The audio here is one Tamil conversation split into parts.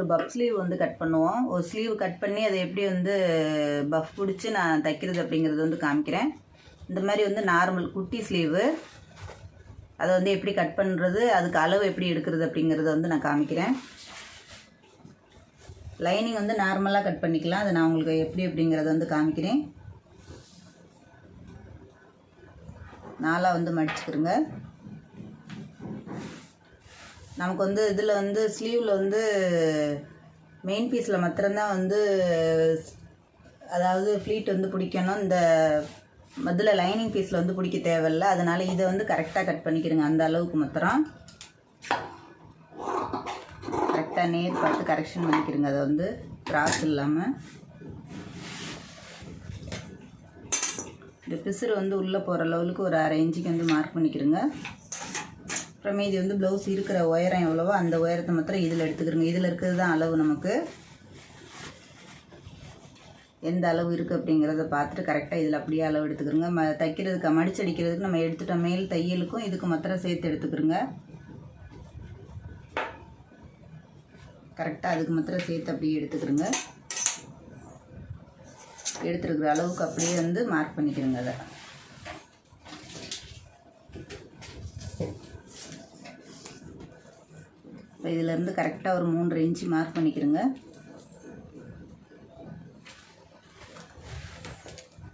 ஒரு பஃப் ஸ்லீவ் வந்து கட் பண்ணுவோம். ஒரு ஸ்லீவ் கட் பண்ணி அதை எப்படி வந்து பஃப் பிடிச்சி நான் தைக்கிறது அப்படிங்கிறது வந்து காமிக்கிறேன். இந்த மாதிரி வந்து நார்மல் குட்டி ஸ்லீவு அதை வந்து எப்படி கட் பண்ணுறது அதுக்கு அளவு எப்படி எடுக்கிறது அப்படிங்கிறத வந்து நான் காமிக்கிறேன். லைனிங் வந்து நார்மலாக கட் பண்ணிக்கலாம். அதை நான் உங்களுக்கு எப்படி அப்படிங்கிறத வந்து காமிக்கிறேன். நாலாக வந்து மடிச்சுக்கிறேங்க நமக்கு வந்து இதில் வந்து ஸ்லீவில் வந்து மெயின் பீஸில் மாத்திரம்தான் வந்து அதாவது ஃப்ளீட் வந்து பிடிக்கணும். இந்த மதில் லைனிங் பீஸில் வந்து பிடிக்க தேவையில்ல. அதனால் இதை வந்து கரெக்டாக கட் பண்ணிக்கிறேங்க. அந்த அளவுக்கு மாத்திரம். கரெக்டாக நேர் பார்த்து கரெக்ஷன் பண்ணிக்கிறேங்க. அதை வந்து கிராஸ் இல்லாமல் இந்த பிசுறு வந்து உள்ளே போகிற லெவலுக்கு ஒரு அரை இன்ச்சுக்கு வந்து மார்க் பண்ணிக்கிறேங்க. அப்புறமே இது வந்து ப்ளவுஸ் இருக்கிற உயரம் எவ்வளவோ அந்த உயரத்தை மாத்திரம் இதில் எடுத்துக்கிறோங்க. இதில் இருக்கிறது தான் அளவு நமக்கு. எந்த அளவு இருக்குது அப்படிங்கிறத பார்த்துட்டு கரெக்டாக இதில் அப்படியே அளவு எடுத்துக்கிறோங்க. ம தைக்கிறதுக்கு மடிச்சடிக்கிறதுக்கு நம்ம எடுத்துட்டோம் மேல் தையலுக்கும் இதுக்கு மாத்திரம் சேர்த்து எடுத்துக்கிறோங்க. கரெக்டாக அதுக்கு மாத்திரம் சேர்த்து அப்படியே எடுத்துக்கிறோங்க. எடுத்துருக்குற அளவுக்கு அப்படியே வந்து மார்க் பண்ணிக்கிறோங்க அதை. இப்போ இதிலேருந்து கரெக்டாக ஒரு மூன்று இன்ச்சு மார்க் பண்ணிக்கிறோங்க.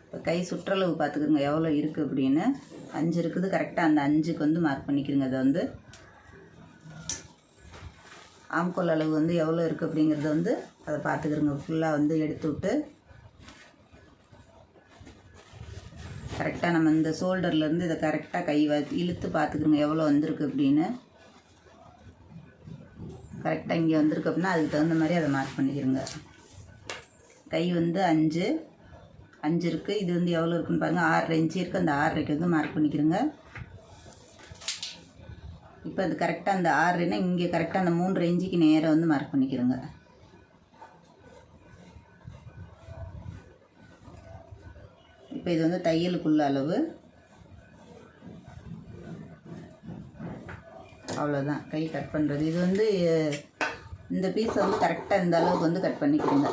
இப்போ கை சுற்றளவு பார்த்துக்குங்க எவ்வளோ இருக்குது அப்படின்னு. அஞ்சு இருக்குது கரெக்டாக அந்த அஞ்சுக்கு வந்து மார்க் பண்ணிக்கிறோங்க அதை வந்து. ஆம்கோல் அளவு வந்து எவ்வளோ இருக்குது அப்படிங்கிறத வந்து அதை பார்த்துக்கிறோங்க ஃபுல்லாக வந்து எடுத்து விட்டு. கரெக்டாக நம்ம இந்த ஷோல்டர்லேருந்து இதை கரெக்டாக கை வ இழுத்து பார்த்துக்கிறோங்க எவ்வளோ வந்திருக்கு அப்படின்னு. கரெக்டாக இங்கே வந்திருக்கு அப்படின்னா அதுக்கு தகுந்த மாதிரி அதை மார்க் பண்ணிக்கிறோங்க கை வந்து அஞ்சு. அஞ்சு இருக்குது இது வந்து எவ்வளோ இருக்குன்னு பாருங்கள் ஆறரை இன்ச்சு இருக்குது அந்த ஆறரைக்கு வந்து மார்க் பண்ணிக்கிறோங்க இப்போ அது கரெக்டாக அந்த ஆறுனா இங்கே கரெக்டாக அந்த மூன்று இன்ச்சுக்கு நேராக வந்து மார்க் பண்ணிக்கிறோங்க இப்போ இது வந்து தையலுக்குள்ள அளவு. அவ்வளோதான் கை கட் பண்ணுறது இது வந்து இந்த பீஸை வந்து கரெக்டாக இந்த அளவுக்கு வந்து கட் பண்ணிக்கிறீங்க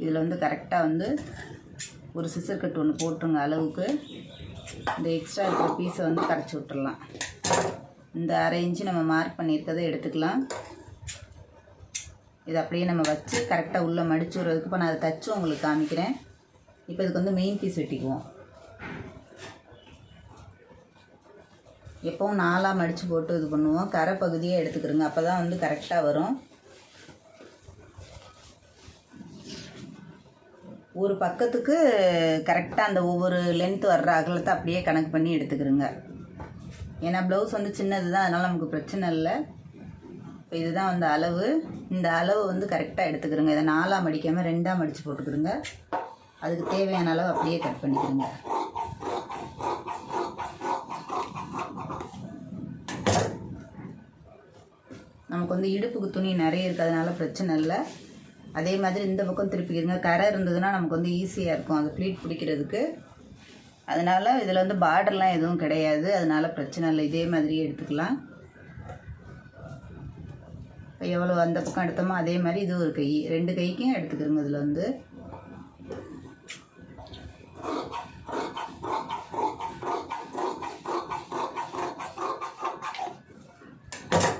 இதில் வந்து கரெக்டாக வந்து ஒரு சிசர் கட் ஒன்று போட்டுருங்க அளவுக்கு. இந்த எக்ஸ்ட்ரா இருக்கிற பீஸை வந்து கரைச்சி விட்டுடலாம் இந்த அரை இன்ச்சு நம்ம மார்க் பண்ணியிருக்கதை எடுத்துக்கலாம். இதை அப்படியே நம்ம வச்சு கரெக்டாக உள்ளே மடிச்சு விட்றதுக்கு இப்போ நான் அதை தச்சு உங்களுக்கு காமிக்கிறேன். இப்போ இதுக்கு வந்து மெயின் பீஸ் வெட்டிக்குவோம். எப்பவும் நாலாக மடித்து போட்டு இது பண்ணுவோம். கரை பகுதியே எடுத்துக்கிறோங்க. அப்போ தான் வந்து கரெக்டாக வரும். ஒரு பக்கத்துக்கு கரெக்டாக அந்த ஒவ்வொரு லென்த் வர்ற அகலத்தை அப்படியே கணக்கு பண்ணி எடுத்துக்கிறோங்க. ஏன்னா ப்ளவுஸ் வந்து சின்னது தான். அதனால் நமக்கு பிரச்சனை இல்லை. இப்போ இதுதான் வந்து அளவு. இந்த அளவு வந்து கரெக்டாக எடுத்துக்கிறோங்க. இதை நாலாக மடிக்காமல் ரெண்டாக மடித்து போட்டுக்கிறோங்க. அதுக்கு தேவையான அளவு அப்படியே கட் பண்ணிக்கிறோங்க. நமக்கு வந்து இடுப்புக்கு துணி நிறைய இருக்கிறதுனால பிரச்சனை இல்லை. அதே மாதிரி இந்த பக்கம் திருப்பிக்கிறதுங்க கரை இருந்ததுன்னா நமக்கு வந்து ஈஸியாக இருக்கும். அது ப்ளீட் பிடிக்கிறதுக்கு. அதனால் இதில் வந்து பார்டர்லாம் எதுவும் கிடையாது. அதனால் பிரச்சனை இல்லை. இதே மாதிரியே எடுத்துக்கலாம். இப்போ எவ்வளோ அந்த பக்கம் எடுத்தோமோ அதே மாதிரி இது ஒரு கை ரெண்டு கைக்கும் எடுத்துக்கிறோங்க இதில் வந்து.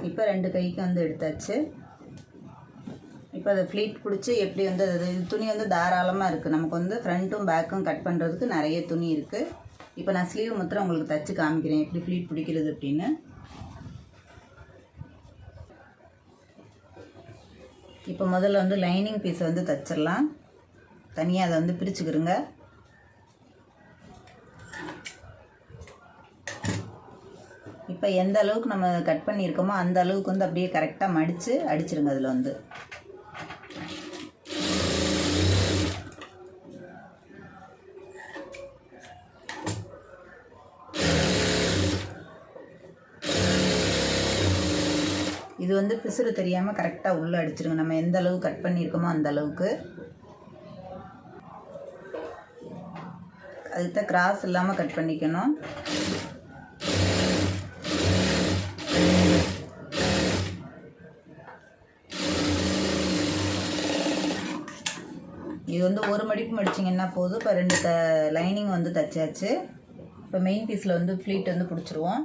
இப்போ ரெண்டு கைக்கு வந்து எடுத்தாச்சு. இப்போ அதை ஃப்ளீட் பிடிச்சி எப்படி வந்து அது துணி வந்து தாராளமாக இருக்குது நமக்கு வந்து ஃப்ரண்ட்டும் பேக்கும் கட் பண்ணுறதுக்கு நிறைய துணி இருக்குது இப்போ நான் ஸ்லீவ் மாத்திரம் உங்களுக்கு தச்சு காமிக்கிறேன். எப்படி ஃப்ளீட் பிடிக்கிறது அப்படின்னு. இப்போ முதல்ல வந்து லைனிங் பீஸை வந்து தச்சிடலாம். தனியாக அதை வந்து பிரிச்சுக்கிறோங்க இப்போ எந்த அளவுக்கு நம்ம கட் பண்ணியிருக்கோமோ அந்த அளவுக்கு வந்து அப்படியே கரெக்டாக மடித்து அடிச்சிருங்க அதில் வந்து. இது வந்து பிசுறு தெரியாமல் கரெக்டாக உள்ளே அடிச்சிருங்க. நம்ம எந்த அளவுக்கு கட் பண்ணியிருக்கோமோ அந்த அளவுக்கு. அதுக்கு தான் கிராஸ் இல்லாமல் கட் பண்ணிக்கணும். வந்து ஒரு மடிப்பு மடிச்சிங்கன்னா போதும். இப்போ ரெண்டு த லைனிங் வந்து தைச்சாச்சு. இப்போ மெயின் பீஸில் வந்து ஃப்ளீட் வந்து பிடிச்சிருவோம்.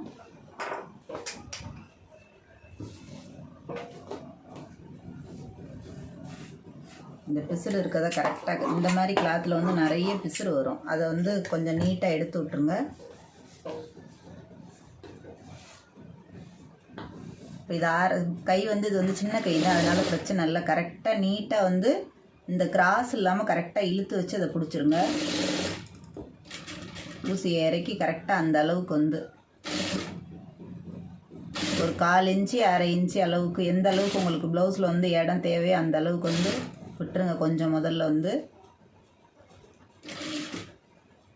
இந்த பிசுறு இருக்கிறத கரெக்டாக இந்த மாதிரி கிளாத்தில் வந்து நிறைய பிசுறு வரும். அதை வந்து கொஞ்சம் நீட்டாக எடுத்து விட்ருங்க இப்போ இது ஆறு கை வந்து இது வந்து சின்ன கை தான். அதனால் பிரச்சனை இல்லை. கரெக்டாக நீட்டாக வந்து கிராஸ் இல்லாமல் கரெக்டாக இழுத்து வச்சு அதை பிடிச்சிருங்க. ஊசியை இறக்கி கரெக்டாக அந்த அளவுக்கு வந்து. ஒரு கால் இன்ச்சு அரை இன்ச்சு அளவுக்கு எந்த அளவுக்கு உங்களுக்கு ப்ளவுஸில் வந்து இடம் தேவையோ அந்த அளவுக்கு வந்து விட்டுருங்க. கொஞ்சம் முதல்ல வந்து.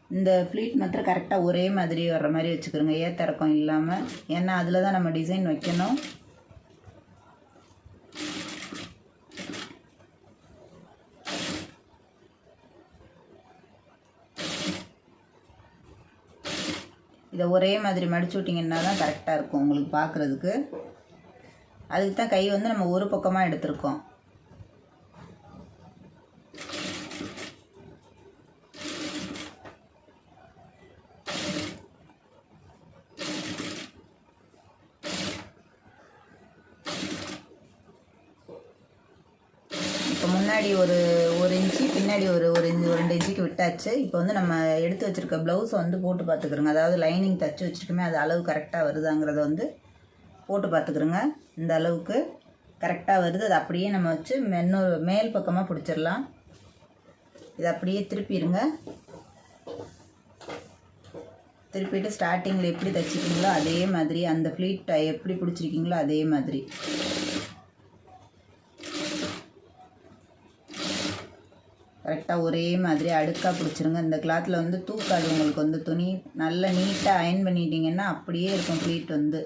இந்த ஃப்ளீட் மாத்திரம் கரெக்டாக ஒரே மாதிரி வர்ற மாதிரி வச்சுக்கிறோங்க ஏத்திறக்கம் இல்லாமல் ஏன்னா அதில் தான் நம்ம டிசைன் வைக்கணும். இதை ஒரே மாதிரி மடிச்சு விட்டிங்கன்னா தான் கரெக்டாக இருக்கும் உங்களுக்கு பார்க்குறதுக்கு அதுக்கு தான் கை வந்து நம்ம ஒரு பக்கமாக எடுத்திருக்கோம். இப்போ முன்னாடி ஒரு பின்னாடி ஒரு ஒரு இஞ்சி ஒரு ரெண்டு இன்ச்சுக்கு விட்டாச்சு. இப்போ வந்து நம்ம எடுத்து வச்சுருக்க ப்ளவுஸை வந்து போட்டு பார்த்துக்குறோங்க. அதாவது லைனிங் தச்சு வச்சுருக்கோமே அது அளவு கரெக்டாக வருதாங்கிறத வந்து போட்டு பார்த்துக்குறோங்க. இந்த அளவுக்கு கரெக்டாக வருது. அது அப்படியே நம்ம வச்சு இன்னொரு மேல் பக்கமாக பிடிச்சிடலாம். இதை அப்படியே திருப்பிடுங்க. திருப்பிட்டு ஸ்டார்டிங்கில் எப்படி தைச்சிருக்கீங்களோ அதே மாதிரி அந்த ஃப்ளீட் எப்படி பிடிச்சிருக்கீங்களோ அதே மாதிரி. கரெக்டாக ஒரே மாதிரி அடுக்காக பிடிச்சிருங்க. இந்த கிளாத்தில் வந்து தூக்காது உங்களுக்கு வந்து துணி. நல்லா நீட்டாக அயன் பண்ணிட்டீங்கன்னா அப்படியே இருக்கும் ஃப்ளீட் வந்து.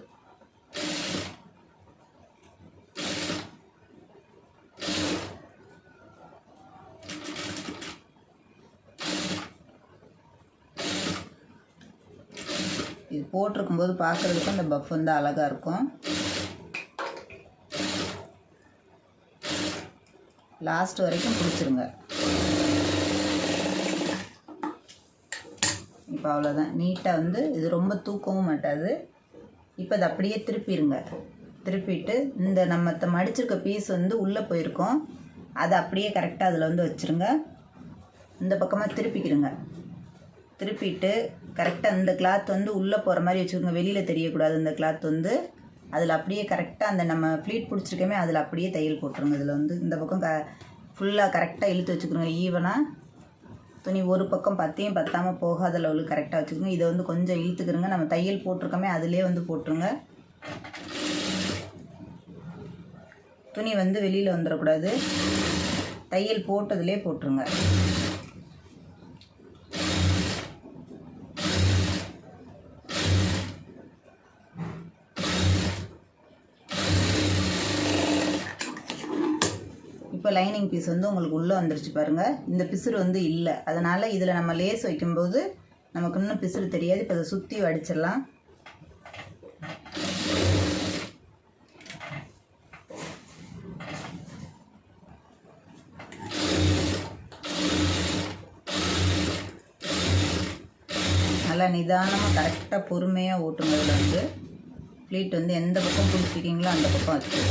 இது போட்டிருக்கும்போது பார்க்குறதுக்கும் அந்த பஃப் வந்து அழகாக இருக்கும். லாஸ்ட் வரைக்கும் பிடிச்சிருங்க. இப்போ அவ்வளோதான் நீட்டாக வந்து இது ரொம்ப தூக்கவும் மாட்டாது. இப்போ அதை அப்படியே திருப்பிடுங்க திருப்பிட்டு இந்த நம்ம த- மடிச்சிருக்க பீஸ் வந்து உள்ளே போயிருக்கோம். அதை அப்படியே கரெக்டாக அதில் வந்து வச்சுருங்க. இந்த பக்கமாக திருப்பிக்கிடுங்க. திருப்பிட்டு கரெக்டாக இந்த கிளாத் வந்து உள்ளே போகிற மாதிரி வச்சுக்கோங்க. வெளியில் தெரியக்கூடாது இந்த கிளாத் வந்து. அதில் அப்படியே கரெக்டாக அந்த நம்ம ஃப்ளீட் பிடிச்சிருக்கோமே அதில் அப்படியே தையல் போட்டுருங்க. இதில் வந்து இந்த பக்கம் க ஃபுல்லாக கரெக்டாக இழுத்து வச்சுக்கிறோங்க ஈவனாக துணி ஒரு பக்கம் பற்றியும் பத்தாமல் போகாத லெவலுக்கு கரெக்டாக வச்சுக்கோங்க. இதை வந்து கொஞ்சம் இழுத்துக்கிறோங்க நம்ம தையல் போட்டிருக்கோமே அதிலே வந்து போட்டுருங்க. துணி வந்து வெளியில் வந்துடக்கூடாது. தையல் போட்டதுலேயே போட்டுருங்க. இப்போ லைனிங் பீஸ் வந்து உங்களுக்கு உள்ளே வந்துருச்சு பாருங்கள் இந்த பிசுறு வந்து இல்லை. அதனால் இதில் நம்ம லேஸ் வைக்கும்போது நமக்கு இன்னும் பிசுறு தெரியாது. இப்போ அதை சுற்றி வடிச்சிடலாம். நல்லா நிதானமாக கரெக்டாக பொறுமையாக ஓட்டுங்க இதில் வந்து. ப்ளீட் வந்து எந்த பக்கம் பிடிச்சிருக்கீங்களோ அந்த பக்கம் வச்சு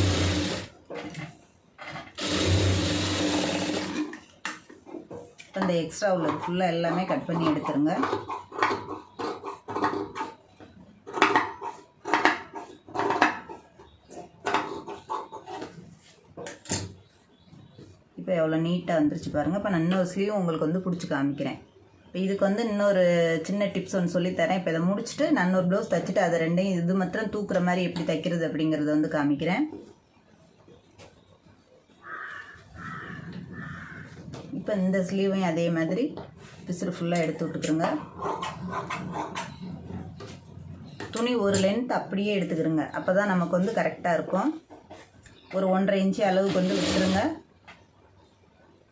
அந்த இந்த எக்ஸ்ட்ரா உள்ளது ஃபுல்லாக எல்லாமே கட் பண்ணி எடுத்துருங்க. இப்போ எவ்வளோ நீட்டாக வந்துருச்சு பாருங்கள் இப்போ நான் இன்னொரு ஸ்லீவ் உங்களுக்கு வந்து பிடிச்சி காமிக்கிறேன். இப்போ இதுக்கு வந்து இன்னொரு சின்ன டிப்ஸ் ஒன்று சொல்லித்தரேன் இப்போ இதை முடிச்சுட்டு நான் இன்னொரு ப்ளவுஸ் தைச்சிட்டு அதை ரெண்டையும் இது மாத்திரம் தூக்குற மாதிரி எப்படி தைக்கிறது அப்படிங்கிறத வந்து காமிக்கிறேன். இப்போ இந்த ஸ்லீவையும் அதே மாதிரி பிசுறு ஃபுல்லாக எடுத்து விட்டுக்கிறோங்க. துணி ஒரு லென்த் அப்படியே எடுத்துக்கிறோங்க. அப்போ தான் நமக்கு வந்து கரெக்டாக இருக்கும். ஒரு ஒன்றரை இன்ச்சு அளவுக்கு வந்து விட்டுருங்க.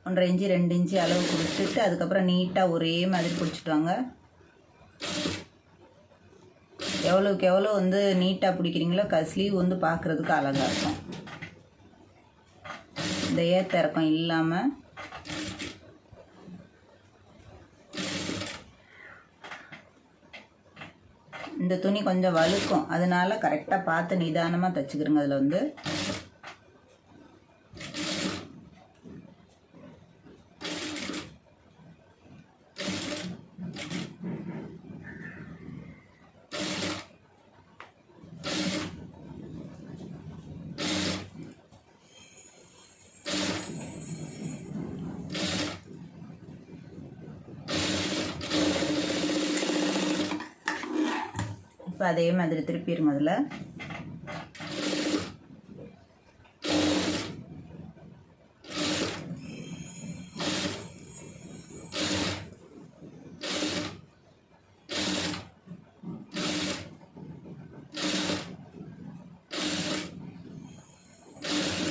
ஒன்றரை இன்ச்சு ரெண்டு இன்ச்சு அளவு கொடுத்துட்டு அதுக்கப்புறம் நீட்டாக ஒரே மாதிரி பிடிச்சிட்டு வாங்க. எவ்வளோக்கு எவ்வளோ வந்து நீட்டாக பிடிக்கிறீங்களோ க ஸ்லீவ் வந்து பார்க்குறதுக்கு அழகாக இருக்கும். இந்த ஏத்த இறக்கம் இல்லாமல் இந்த துணி கொஞ்சம் வழுக்கும். அதனால கரெக்டாக பார்த்து நிதானமாக தைச்சிக்கிறோங்க அதில் வந்து இப்போ அதே மாதிரி திருப்பிடுங்க அதில்.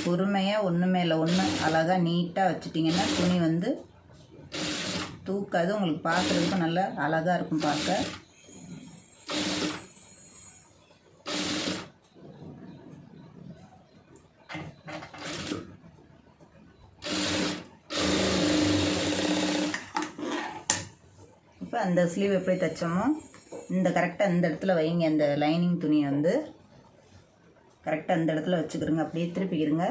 பொறுமையாக ஒன்று மேலே ஒன்று அழகாக நீட்டாக வச்சுட்டிங்கன்னா துணி வந்து தூக்காது. உங்களுக்கு பார்க்குறதுக்கும் நல்லா அழகாக இருக்கும் பார்க்க. அந்த ஸ்லீவ் எப்படி தைச்சோமோ இந்த கரெக்டாக இந்த இடத்துல வைங்க அந்த லைனிங் துணியை வந்து. கரெக்டாக அந்த இடத்துல வச்சுக்கிறோங்க அப்படியே திருப்பிக்கிறங்க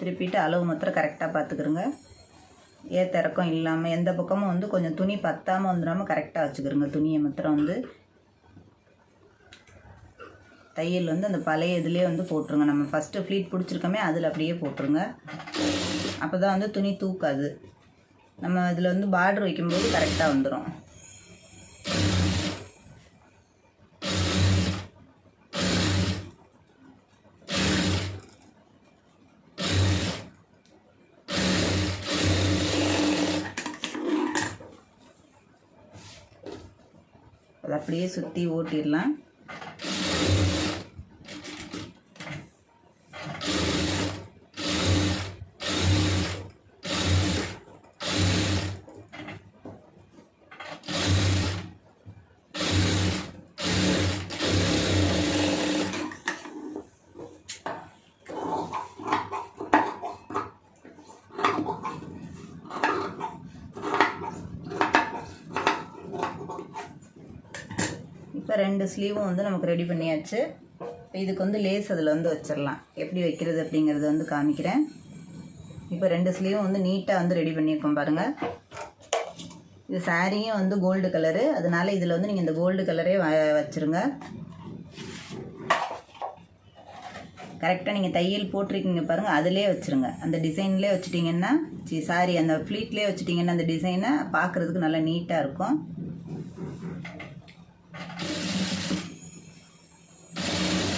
திருப்பிட்டு அளவு மாத்திரம் கரெக்டாக பார்த்துக்கிறோங்க ஏற்ற இறக்கம் இல்லாமல் எந்த பக்கமும் வந்து கொஞ்சம் துணி பத்தாமல் வந்துடாமல் கரெக்டாக வச்சுக்கிறோங்க துணியை மாத்திரம் வந்து. தையல் வந்து அந்த பழைய இதுலேயே வந்து போட்டுருங்க. நம்ம ஃபஸ்ட்டு ஃப்ளீட் பிடிச்சிருக்கோமே அதில் அப்படியே போட்டுருங்க. அப்போ தான் வந்து துணி தூக்காது. நம்ம இதில் வந்து பார்டர் வைக்கும்போது கரெக்டாக வந்துடும் அதை அப்படியே சுற்றி ஓட்டிடலாம் இப்போ ரெண்டு ஸ்லீவும் வந்து நமக்கு ரெடி பண்ணியாச்சு. இப்போ இதுக்கு வந்து லேஸ் அதில் வந்து வச்சிடலாம். எப்படி வைக்கிறது அப்படிங்கிறது வந்து காமிக்கிறேன். இப்போ ரெண்டு ஸ்லீவும் வந்து நீட்டாக வந்து ரெடி பண்ணியிருக்கோம் பாருங்கள் இது சாரியும் வந்து கோல்டு கலரு அதனால இதில் வந்து நீங்கள் இந்த கோல்டு கலரே வ வச்சுருங்க. கரெக்டாக நீங்கள் தையல் போட்டிருக்கீங்க பாருங்கள் அதிலே வச்சுருங்க. அந்த டிசைன்லேயே வச்சுட்டிங்கன்னா சி சாரி அந்த ஃப்ளீட்லேயே வச்சுட்டிங்கன்னா அந்த டிசைனை பார்க்குறதுக்கு நல்லா நீட்டாக இருக்கும்.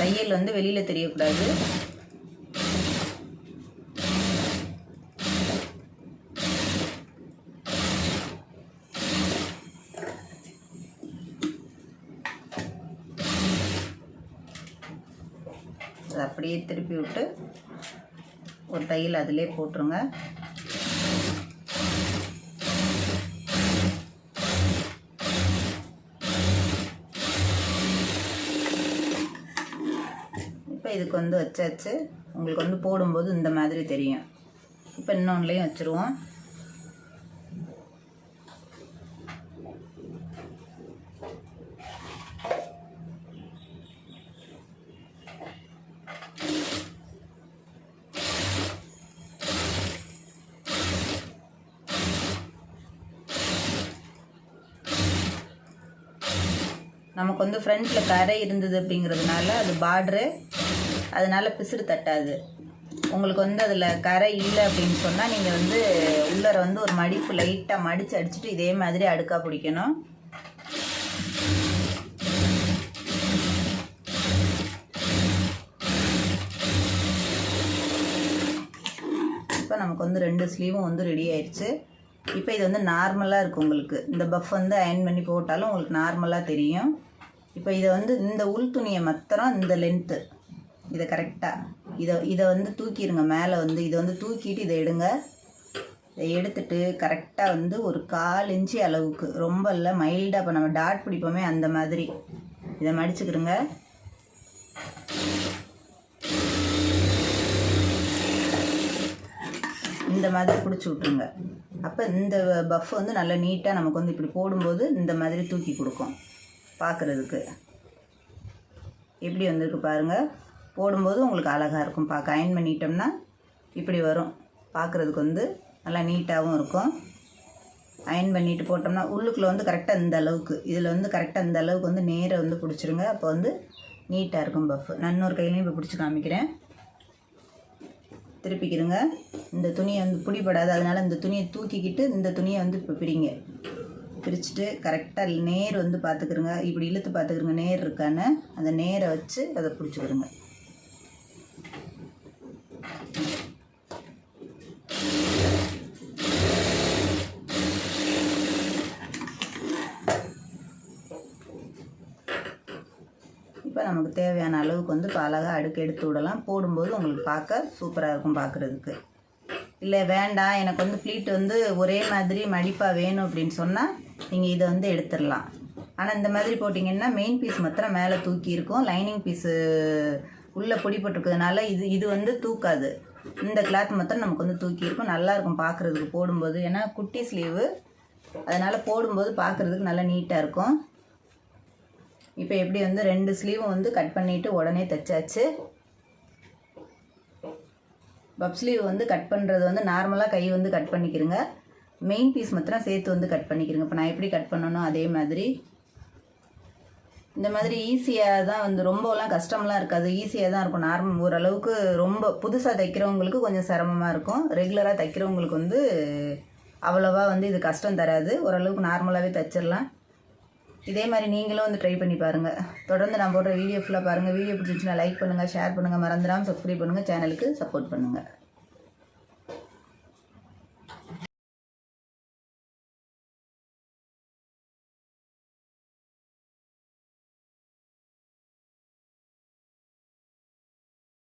தையல் வந்து வெளியில் தெரியக்கூடாது. அதை அப்படியே திருப்பி விட்டு ஒரு தையல் அதிலே போட்டுருங்க. இதுக்கு வந்து வச்சாச்சு. உங்களுக்கு வந்து போடும்போது இந்த மாதிரி தெரியும். இப்போ இன்னொன்றுலையும் வச்சுருவோம். நமக்கு வந்து ஃப்ரண்ட்டில் கரை இருந்தது அப்படிங்கிறதுனால அது பார்ட்ரு அதனால் பிசுறு தட்டாது. உங்களுக்கு வந்து அதில் கரை இல்லை அப்படின்னு சொன்னால் நீங்கள் வந்து உள்ளர வந்து ஒரு மடிப்பு லைட்டாக மடித்து அடிச்சுட்டு இதே மாதிரி அடுக்கா பிடிக்கணும். இப்போ நமக்கு வந்து ரெண்டு ஸ்லீவும் வந்து ரெடி ஆயிடுச்சு இப்போ இது வந்து நார்மலாக இருக்குது உங்களுக்கு. இந்த பஃப் வந்து அயன் பண்ணி போட்டாலும் உங்களுக்கு நார்மலாக தெரியும். இப்போ இதை வந்து இந்த உள் துணியை மாத்திரம் இந்த லென்த்து இதை கரெக்டாக இதை இதை வந்து தூக்கிடுங்க மேலே வந்து இதை வந்து தூக்கிட்டு இதை எடுங்க. இதை எடுத்துட்டு கரெக்டாக வந்து ஒரு கால் இன்ச்சு அளவுக்கு. ரொம்ப இல்லை மைல்டாக இப்போ நம்ம டாட் பிடிப்போமே அந்த மாதிரி. இதை மடிச்சுக்கிடுங்க இந்த மாதிரி பிடிச்சி விட்ருங்க அப்போ இந்த பஃப் வந்து நல்லா நீட்டாக நமக்கு வந்து இப்படி போடும்போது இந்த மாதிரி தூக்கி கொடுக்கும். பார்க்குறதுக்கு. எப்படி வந்திருக்கு பாருங்கள் போடும்போது உங்களுக்கு அழகாக இருக்கும். பார்க்க அயன் பண்ணிட்டோம்னா இப்படி வரும். பார்க்குறதுக்கு வந்து நல்லா நீட்டாகவும் இருக்கும். அயன் பண்ணிட்டு போட்டோம்னா உள்ளுக்குள்ளே வந்து கரெக்டாக இந்த அளவுக்கு. இதில் வந்து கரெக்டாக இந்த அளவுக்கு வந்து நேரை வந்து பிடிச்சிருங்க. அப்போ வந்து நீட்டாக இருக்கும் பஃப் நான் இன்னொரு கையிலையும் இப்போ பிடிச்சி காமிக்கிறேன். திருப்பிக்கிடுங்க இந்த துணியை வந்து பிடிபடாது. அதனால் இந்த துணியை தூக்கிக்கிட்டு இந்த துணியை வந்து இப்போ பிரிங்க பிரிச்சுட்டு கரெக்டாக நேர் வந்து பார்த்துக்குருங்க இப்படி இழுத்து பார்த்துக்கிறங்க நேர் இருக்கான்னு அந்த நேரை வச்சு அதை பிடிச்சிக்கிடுங்க இப்போ நமக்கு தேவையான அளவுக்கு வந்து இப்போ அழகாக அடுக்கு எடுத்து விடலாம். போடும்போது உங்களுக்கு பார்க்க சூப்பராக இருக்கும் பார்க்குறதுக்கு. இல்லை வேண்டாம். எனக்கு வந்து ப்ளீட் வந்து ஒரே மாதிரி மடிப்பாக வேணும் அப்படின்னு சொன்னால் நீங்கள் இதை வந்து எடுத்துடலாம். ஆனால் இந்த மாதிரி போட்டிங்கன்னா மெயின் பீஸ் மாத்திரம் மேலே தூக்கி இருக்கும். லைனிங் பீஸு உள்ளே பொடி போட்டிருக்கிறதுனால இது இது வந்து தூக்காது. இந்த கிளாத் மொத்தம் நமக்கு வந்து தூக்கியிருக்கும். நல்லாயிருக்கும் நல்லா இருக்கும் பார்க்குறதுக்கு போடும்போது. ஏன்னா குட்டி ஸ்லீவு அதனால் போடும்போது பார்க்குறதுக்கு நல்லா நீட்டாக இருக்கும். இப்போ எப்படி வந்து ரெண்டு ஸ்லீவும் வந்து கட் பண்ணிவிட்டு உடனே தைச்சாச்சு. பப் ஸ்லீவ் வந்து கட் பண்ணுறது வந்து நார்மலாக கை வந்து கட் பண்ணிக்கிறங்க மெயின் பீஸ் மாத்திரம் சேர்த்து வந்து கட் பண்ணிக்கிறங்க இப்போ நான் எப்படி கட் பண்ணணும் அதே மாதிரி. இந்த மாதிரி ஈஸியாக தான் வந்து ரொம்பலாம் கஷ்டம்லாம் இருக்காது. ஈஸியாக தான் இருக்கும். நார்மல் ஓரளவுக்கு ரொம்ப புதுசாக தைக்கிறவங்களுக்கு கொஞ்சம் சிரமமாக இருக்கும். ரெகுலராக தைக்கிறவங்களுக்கு வந்து அவ்வளோவா வந்து இது கஷ்டம் தராது. ஓரளவுக்கு நார்மலாகவே தைச்சிடலாம் இதே மாதிரி நீங்களும் வந்து ட்ரை பண்ணி பாருங்கள் தொடர்ந்து நான் போடுற வீடியோ ஃபுல்லாக பாருங்கள் வீடியோ பிடிச்சிச்சுன்னா லைக் பண்ணுங்கள் ஷேர் பண்ணுங்கள் மறந்துடாமல் சப்ஸ்கிரைப் பண்ணுங்கள் சேனலுக்கு சப்போர்ட் பண்ணுங்கள்